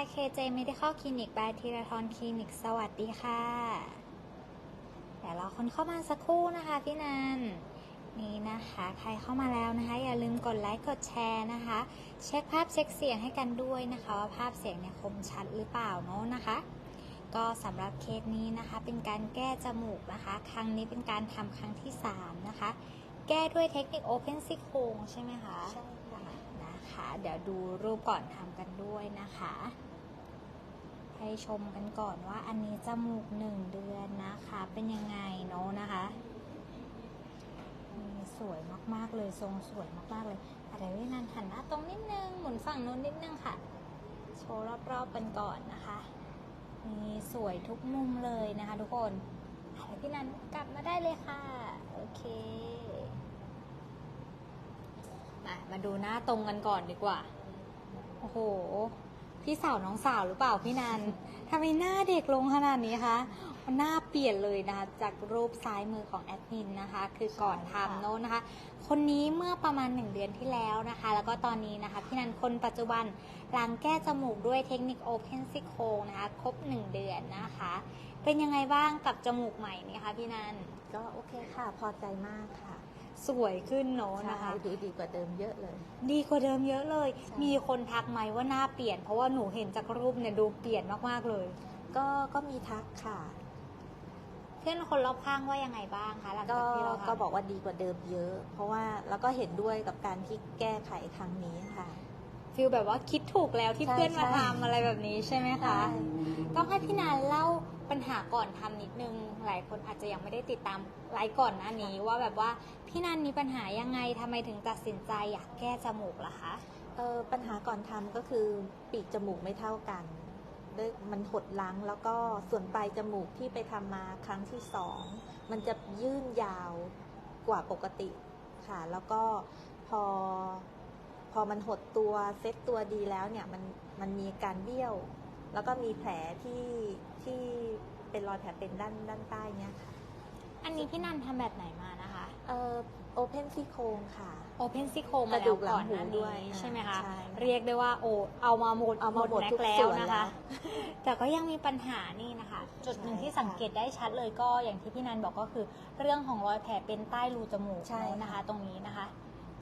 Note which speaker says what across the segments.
Speaker 1: YKJ Medical Clinic by ทีราทรคลินิก สวัสดีค่ะ เดี๋ยวรอคนเข้ามาสักครู่นะคะพี่นันนี่นะคะใครเข้ามาแล้วนะคะ อย่าลืมกดไลค์กดแชร์นะคะ เช็คภาพเช็คเสียงให้กันด้วยนะคะ ว่าภาพเสียงเนี่ยคมชัดหรือเปล่าเนาะนะคะ ก็สำหรับเคสนี้นะคะ เป็นการแก้จมูกนะคะ ครั้งนี้เป็นการทำครั้งที่3นะคะ แก้ด้วยเทคนิค Open ซี่โครงใช่ไหมคะ
Speaker 2: ใช่ค่ะ
Speaker 1: นะคะ เดี๋ยวดูรูปก่อนทำกันด้วยนะคะ ให้ชมกันก่อนว่าอันนี้จมูกหนึ่งเดือนนะคะ เป็นยังไงเนาะนะคะนี่สวยมากๆเลยทรงสวยมากๆเลยอะเดี๋ยววินันหันหน้าตรงนิดนึงหมุนฝั่งโน้นนิดนึงค่ะ โชว์รอบๆกันก่อนนะคะนี่สวยทุกมุมเลยนะคะทุกคนอะเดี๋ยวพี่นันกลับมาได้เลยค่ะ โอเคมามาดูหน้าตรงกันก่อนดีกว่า โอ้โห พี่สาวน้องสาวหรือเปล่าพี่นันทำไมหน้าเด็กลงขนาดนี้คะหน้าเปลี่ยนเลยนะคะจากรูปซ้ายมือของแอดมินนะคะ คือก่อน
Speaker 2: ใช่ค่ะ
Speaker 1: ทำโน้นนะคะ คนนี้เมื่อประมาณหนึ่งเดือนที่แล้วนะคะ แล้วก็ตอนนี้นะคะ พี่นันคนปัจจุบันหลังแก้จมูกด้วยเทคนิค Open ซี่โครงนะคะ ครบ 1 เดือนนะคะ เป็นยังไงบ้างกับจมูกใหม่นี้คะพี่นัน
Speaker 2: ก็โอเคค่ะ พอใจมากค่ะ
Speaker 1: สวยขึ้นเนอะ
Speaker 2: ใช่
Speaker 1: นะคะ
Speaker 2: ดูดีกว่าเดิมเยอะเลย
Speaker 1: ดีกว่าเดิมเยอะเลย
Speaker 2: ใช่
Speaker 1: มีคนทักไหมว่าหน้าเปลี่ยน เพราะว่าหนูเห็นจากรูปเนี่ยดูเปลี่ยนมากๆเลย
Speaker 2: ก็ก็มีทักค่ะ
Speaker 1: เพื่อนคนรอบข้างว่ายังไงบ้างคะหลัง
Speaker 2: ก็
Speaker 1: จากที่เราทำ
Speaker 2: ก็บอกว่าดีกว่าเดิมเยอะ เพราะว่าแล้วก็เห็นด้วยกับการที่แก้ไขครั้งนี้ค่ะ
Speaker 1: ฟีลแบบว่าคิดถูกแล้วที่
Speaker 2: ใช่
Speaker 1: เพื่อนมา
Speaker 2: ใช่
Speaker 1: ทำอะไรแบบนี้ใช่ไหมคะ ต้องให้พี่นานเล่าปัญหาก่อนทำนิดนึง หลายคนอาจจะยังไม่ได้ติดตามไลฟ์ก่อนหน้านี้ ว่าแบบว่าพี่นันมีปัญหายังไงทำไมถึงตัดสินใจอยากแก้จมูกล่ะคะ
Speaker 2: เออปัญหาก่อนทำก็คือปีกจมูกไม่เท่ากันมันหดลังแล้วก็ส่วนปลายจมูกที่ไปทำมาครั้งที่สองมันจะยื่นยาวกว่าปกติค่ะ แล้วก็พอพอมันหดตัวเซ็ตตัวดีแล้วเนี่ยมันมันมีการเบี้ยว แล้วก็มีแผลที่ที่เป็นรอยแผลเป็นด้านด้านใต้เนี่ยค่ะ
Speaker 1: อันนี้พี่นันทำแบบไหนมานะคะ
Speaker 2: เอ่อโอเพนซี่โครงค่ะ
Speaker 1: โอเพนซี่โครงมาก
Speaker 2: ระดู
Speaker 1: แล้ว
Speaker 2: กหลัง
Speaker 1: ก่อนหน้า
Speaker 2: หูด้
Speaker 1: นี้
Speaker 2: วย
Speaker 1: ใช่ไหมคะ
Speaker 2: ใช่
Speaker 1: เรียกได้ว่าโอเอามาหมด
Speaker 2: เอามาหมด
Speaker 1: แม็ก
Speaker 2: ทุก
Speaker 1: แล้ว
Speaker 2: ส่วน
Speaker 1: นะ
Speaker 2: แล้
Speaker 1: คะ
Speaker 2: ว
Speaker 1: แต่ก็ยังมีปัญหานี่นะคะ จุดหนึ่ง
Speaker 2: ใช่
Speaker 1: ที่สังเกตได้ชัดเลยก็อย่างที่พี่นันบอกก็คือ เรื่องของรอยแผลเป็นใต้รูจมูก
Speaker 2: ใช่
Speaker 1: นะคะ ตรงนี้นะคะ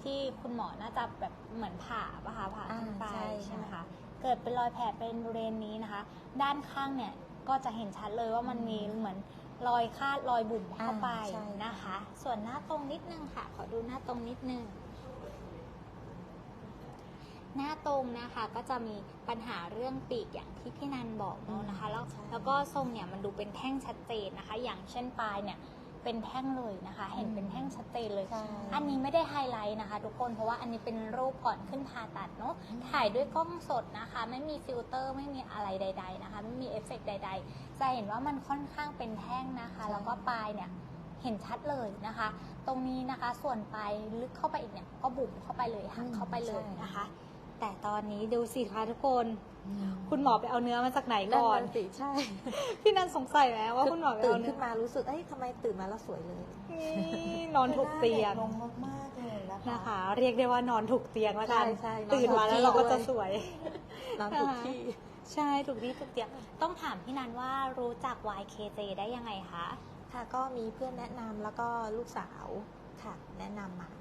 Speaker 1: ที่คุณหมอน่าจะแบบเหมือนผ่าปะคะผ่า
Speaker 2: อ่า
Speaker 1: ขึ้นไป
Speaker 2: ใช่
Speaker 1: ใช่ไหม
Speaker 2: ค่ะ
Speaker 1: คะ เกิดเป็นรอยแผลเป็นบริเวณนี้นะคะ ด้านข้างเนี่ยก็จะเห็นชัดเลยว่ามันมีเหมือนรอยคาดรอยบุ๋มเข้าไป
Speaker 2: อ่าใช่
Speaker 1: นะคะ ส่วนหน้าตรงนิดนึงค่ะ ขอดูหน้าตรงนิดนึง หน้าตรงนะคะก็จะมีปัญหาเรื่องปีกอย่างที่พี่นันบอกเนอะนะคะ แล้ว
Speaker 2: ใช่
Speaker 1: แล้วก็ทรงเนี่ยมันดูเป็นแท่งชัดเจนนะคะ อย่างเช่นปลายเนี่ย เป็นแท่งเลยนะคะ เห็นเป็นแท่งชัดเจนเลย
Speaker 2: ใช่
Speaker 1: อันนี้ไม่ได้ไฮไลท์นะคะ ทุกคนเพราะว่าอันนี้เป็นรูปก่อนขึ้นผ่าตัดเนาะ
Speaker 2: อืม
Speaker 1: ถ่ายด้วยกล้องสดนะคะ ไม่มีฟิลเตอร์ไม่มีอะไรใด ๆนะคะ ไม่มีเอฟเฟกต์ใด ๆ จะเห็นว่ามันค่อนข้างเป็นแท่งนะคะ แล้วก็ปลายเนี่ยเห็นชัดเลยนะคะ ตรงนี้นะคะส่วนปลายลึกเข้าไปอีกเนี่ยก็บุ๋มเข้าไปเลยหักเข้าไปเลยนะคะ แต่ตอนนี้ดูสิคะทุกคน คุณหมอไปเอาเนื้อมาจากไหน
Speaker 2: นั่น
Speaker 1: ก่อน
Speaker 2: น่ะสิใช่
Speaker 1: พี่นันสงสัยไหมว่าคุณหมอไป
Speaker 2: ตื่
Speaker 1: เอา
Speaker 2: น
Speaker 1: เนื้
Speaker 2: ขึ้
Speaker 1: อน
Speaker 2: มารู้สึกเอ้ยทำไมตื่นมาแล้วสวยเลย
Speaker 1: นี่นอนถูกเตียง
Speaker 2: ลงมากๆเลยนะคะ
Speaker 1: นะคะ เรียกได้ว่านอนถูกเตียงแล้วกัน
Speaker 2: ใช่ใช่นอน
Speaker 1: ตื่นมาแล้ว
Speaker 2: ถูกที่
Speaker 1: เราก็
Speaker 2: ด้วย
Speaker 1: จะสวย
Speaker 2: นอนถูกที่
Speaker 1: ใช่ถูกที่ถูกเตียงต้องถามพี่นันว่ารู้จัก YKJ ได้ยังไงคะ
Speaker 2: ค่ะก็มีเพื่อนแนะนำแล้วก็ลูกสาวค่ะแนะนำมาะ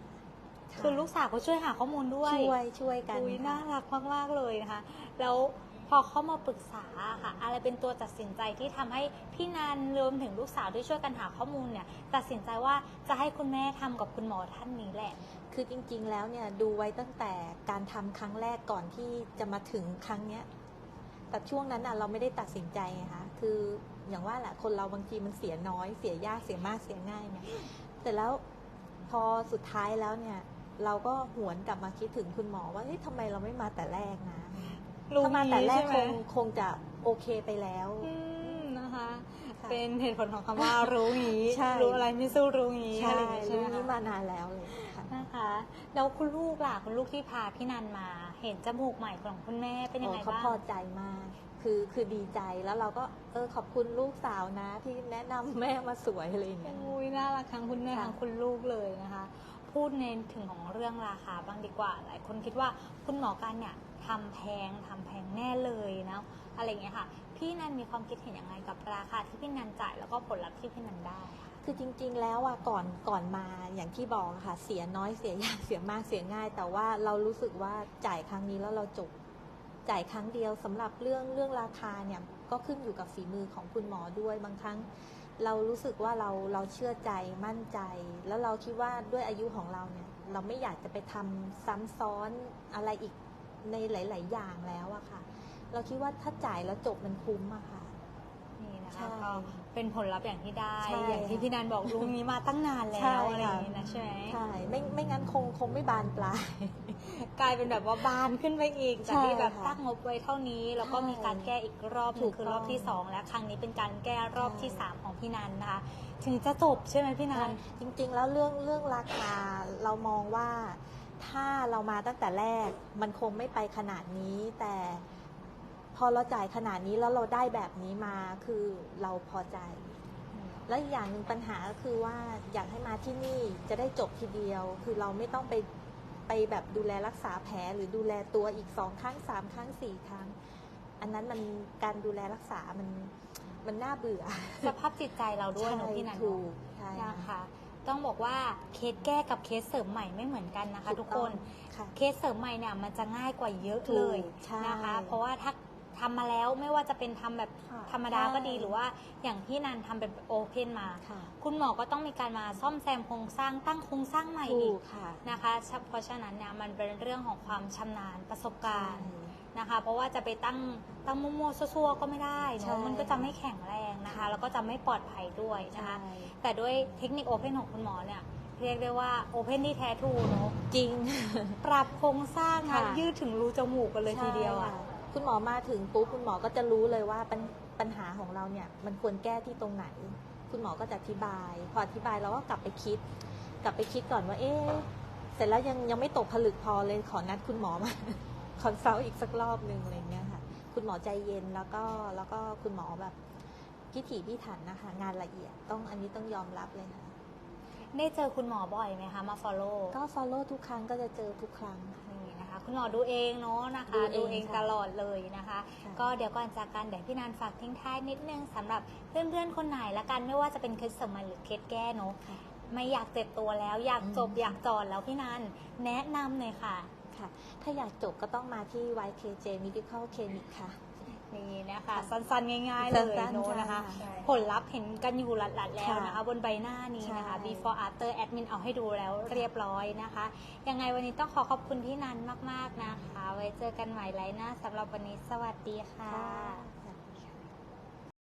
Speaker 1: คือลูกสาวก็ช่วยหาข้อมูลด้วย
Speaker 2: ช่วยช่วยกัน
Speaker 1: อุ้ย
Speaker 2: ค่ะ
Speaker 1: น่ารักมากๆเลยนะคะ แล้วพอเข้ามาปรึกษาค่ะ อะไรเป็นตัวตัดสินใจที่ทำให้พี่นันรวมถึงลูกสาวที่ช่วยกันหาข้อมูลเนี่ย ตัดสินใจว่าจะให้คุณแม่ทำกับคุณหมอท่านนี้แหละ
Speaker 2: คือจริงๆแล้วเนี่ยดูไว้ตั้งแต่การทำครั้งแรกก่อนที่จะมาถึงครั้งเนี้ยแต่ช่วงนั้นอะเราไม่ได้ตัดสินใจไงคะคืออย่างว่าแหละคนเราบางทีมันเสียน้อย เสียยากเสียมากเสียง่ายไงแต่แล้วพอสุดท้ายแล้วเนี่ย เราก็หวนกลับมาคิดถึงคุณหมอว่าเฮ้ยทำไมเราไม่มาแต่แรกนะ
Speaker 1: รู้
Speaker 2: ถ้ามาแต่แรก
Speaker 1: ใช่
Speaker 2: ค
Speaker 1: ไหม
Speaker 2: งคงจะโอเคไปแล้ว
Speaker 1: อืมนะคะ
Speaker 2: ค่ะ
Speaker 1: เป็นเหตุผลของคำว่ารู้งี้
Speaker 2: ใช่
Speaker 1: รู้อะไรไม่สู้รู้งี้
Speaker 2: ใช่
Speaker 1: อะไรอย่างงี้ใช่
Speaker 2: รู้
Speaker 1: ไหม
Speaker 2: นี้
Speaker 1: คะ
Speaker 2: มานานแล้วเลยค่ะ
Speaker 1: นะคะแล้วคุณลูกล่ะคุณลูกที่พาพี่นันมา เห็นจมูกใหม่ของคุณแม่เป็นยังไง
Speaker 2: โอ้เขา
Speaker 1: บ้าง
Speaker 2: พอใจมากคือคือดีใจแล้วเราก็เออขอบคุณลูกสาวนะ ที่แนะนำแม่มาสวยอะไรอย่างเงี้ย
Speaker 1: อุ้ยน่ารักทั้งคุณแม่
Speaker 2: ค่ะ
Speaker 1: ทั้งคุณลูกเลยนะคะ พูดในถึงของเรื่องราคาบ้างดีกว่า หลายคนคิดว่าคุณหมอกันเนี่ยทำแพงทำแพงแน่เลยนะอะไรอย่างเงี้ยค่ะ พี่นันมีความคิดเห็นยังไงกับราคาที่พี่นันจ่ายแล้วก็ผลลัพธ์ที่พี่นันได้ค่ะ
Speaker 2: คือจริง ๆ แล้วอะก่อนก่อนมาอย่างที่บอกค่ะ เสียน้อยเสียยากเสียมากเสียง่าย แต่ว่าเรารู้สึกว่าจ่ายครั้งนี้แล้วเราจบจ่ายครั้งเดียวสำหรับเรื่องเรื่องราคาเนี่ยก็ขึ้นอยู่กับฝีมือของคุณหมอด้วยบางครั้ง เรารู้สึกว่าเราเราเชื่อใจมั่นใจ แล้วเราคิดว่าด้วยอายุของเราเนี่ย เราไม่อยากจะไปทำซ้ำซ้อนอะไรอีกในหลาย ๆ อย่างแล้วอะค่ะ เราคิดว่าถ้าจ่ายแล้วจบมันคุ้มอะค่ะ
Speaker 1: นี่นะ
Speaker 2: ใช่
Speaker 1: คะก็เป็นผลลัพธ์อย่างที่ได้
Speaker 2: ใช่
Speaker 1: อย่างที่พี่นันบอกลุงนี้มาตั้งนานแล้
Speaker 2: ใช่
Speaker 1: วอะไรอย่าง
Speaker 2: ค่ะ
Speaker 1: นี้นะใช่ไหม
Speaker 2: ใช่ไม่ไม่งั้นคงคงไม่บานปลาย
Speaker 1: กลายเป็นแบบว่าบานขึ้นไปอีกจากที่แบบ
Speaker 2: ใช่ค่ะ
Speaker 1: ตั้งงบไว้เท่านี้ แล้วก็
Speaker 2: ใช่
Speaker 1: มีการแก้อีกรอบห
Speaker 2: ถู
Speaker 1: นึ่ง
Speaker 2: ก
Speaker 1: คือรอบที่
Speaker 2: ต้อง
Speaker 1: สองและครั้งนี้เป็นการแก้รอบ
Speaker 2: ใช่
Speaker 1: ที่สามของพี่นันนะคะถึงจะจบใช่ไหมพี่นัน
Speaker 2: จริงๆ แล้วเรื่องเรื่องราคาเรามองว่าถ้าเรามาตั้งแต่แรกมันคงไม่ไปขนาดนี้ แต่ พอเราจ่ายขนาดนี้แล้วเราได้แบบนี้มาคือเราพอใจ และอีกอย่างหนึ่งปัญหาก็คือว่าอยากให้มาที่นี่จะได้จบทีเดียว คือเราไม่ต้องไปไปแบบดูแลรักษาแผลหรือดูแลตัวอีกสองครั้งสามครั้งสี่ครั้ง อันนั้นมันการดูแลรักษามันมันน่าเบื่อ
Speaker 1: สภาพจิตใจเราด้วยเนอะพี่นัน
Speaker 2: ถู
Speaker 1: เนอะ
Speaker 2: กใช่
Speaker 1: นะคะ ต้องบอกว่าเคสแก้กับเคสเสริมใหม่ไม่เหมือนกันนะคะ ทุกคน
Speaker 2: ค่ะ
Speaker 1: เคสเสริมใหม่เนี่ยมันจะง่ายกว่าเยอะ
Speaker 2: ถูก
Speaker 1: เลย
Speaker 2: ใช่
Speaker 1: นะคะ เพราะว่าถ้า ทำมาแล้วไม่ว่าจะเป็นทำแบบ
Speaker 2: ค่ะ
Speaker 1: ธรรมดาก็ดี
Speaker 2: ใช่
Speaker 1: หรือว่าอย่างพี่นันทำเป็นโอเพนมา
Speaker 2: ค่ะ
Speaker 1: คุณหมอก็ต้องมีการมาซ่อมแซมโครงสร้างตั้งโครงสร้างใหม่
Speaker 2: ถู
Speaker 1: อี
Speaker 2: ก
Speaker 1: ก
Speaker 2: ค่ะ
Speaker 1: นะคะเพราะฉะนั้นเนี่ยมันเป็นเรื่องของความชำนาญประสบการณ์นะคะเพราะว่าจะไปตั้งตั้งมั่วๆซั่วๆก็ไม่ได้
Speaker 2: ใช่
Speaker 1: เนาะมันก็จะไม่แข็งแรงนะคะ
Speaker 2: ค่ะ
Speaker 1: แล้วก็จะไม่ปลอดภัยด้วย
Speaker 2: ใช่
Speaker 1: นะคะ แต่ด้วยเทคนิคโอเพนของคุณหมอเนี่ยเรียกได้ว่าโอเพนที่แท้ทรูเนาะ
Speaker 2: จริง
Speaker 1: ปรับโครงสร้างนะ
Speaker 2: ค่ะ
Speaker 1: ยืดถึงรูจมูกกันเลยทีเดียวอะ
Speaker 2: ใช่ค่ คุณหมอมาถึงปุ๊บคุณหมอก็จะรู้เลยว่าปัญปัญหาของเราเนี่ยมันควรแก้ที่ตรงไหน คุณหมอก็จะอธิบาย พออธิบายเราก็กลับไปคิด กลับไปคิดก่อนว่า เอ๊ะเสร็จแล้วยังยังไม่ตกผลึกพอเลยขอนัดคุณหมอมาคอนซัลท์อีกสักรอบหนึ่งอะไรอย่างเงี้ยค่ะ คุณหมอใจเย็นแล้วก็แล้วก็คุณหมอแบบพิถีพิถันนะคะ งานละเอียดต้องอันนี้ต้องยอมรับเลยค่ะ
Speaker 1: ได้เจอคุณหมอบ่อยไหมคะมา follow
Speaker 2: ก็ follow ทุกครั้งก็จะเจอทุกครั้งค่ะ
Speaker 1: นี่นะ คะคุณหมอดูเองเนาะนะคะ
Speaker 2: ดูเอง
Speaker 1: เอง
Speaker 2: ค่ะ
Speaker 1: ตลอดเลยนะคะ
Speaker 2: ค่ะ
Speaker 1: ก็เดี๋ยวก่อนจากกันเดี๋ยวพี่นานฝากทิ้งท้ายนิดนึงสำหรับเพื่อนๆคนไหนละกันไม่ว่าจะเป็นเคสเสริมใหม่หรือเคสแก้เนาะ
Speaker 2: ค่ะ
Speaker 1: ไม่อยากเจ็บตัวแล้วอยากจบ
Speaker 2: อืม
Speaker 1: อยากจอดแล้วพี่นันแนะนำหน่อยค่ะ
Speaker 2: ค่ะ ถ้าอยากจบก็ต้องมาที่ YKJ Medical Clinic ค่ะ
Speaker 1: นี่นะคะ
Speaker 2: ค่ะ
Speaker 1: สั้นๆ ง่ายๆ เลย
Speaker 2: สั้นๆ
Speaker 1: เนอะนะคะ
Speaker 2: ใช่
Speaker 1: ผลลัพธ์เห็นกันอยู่หลัดๆแล้วนะคะ
Speaker 2: ค่ะ
Speaker 1: บนใบหน้านี้นะคะ
Speaker 2: ใช่
Speaker 1: before after admin เอาให้ดูแล้วเรียบร้อยนะคะ ยังไงวันนี้ต้องขอขอบคุณพี่นันมากๆนะคะ ไว้เจอกันใหม่ไลน์หน้าสำหรับวันนี้สวัสดีค่ะ
Speaker 2: ค่ะ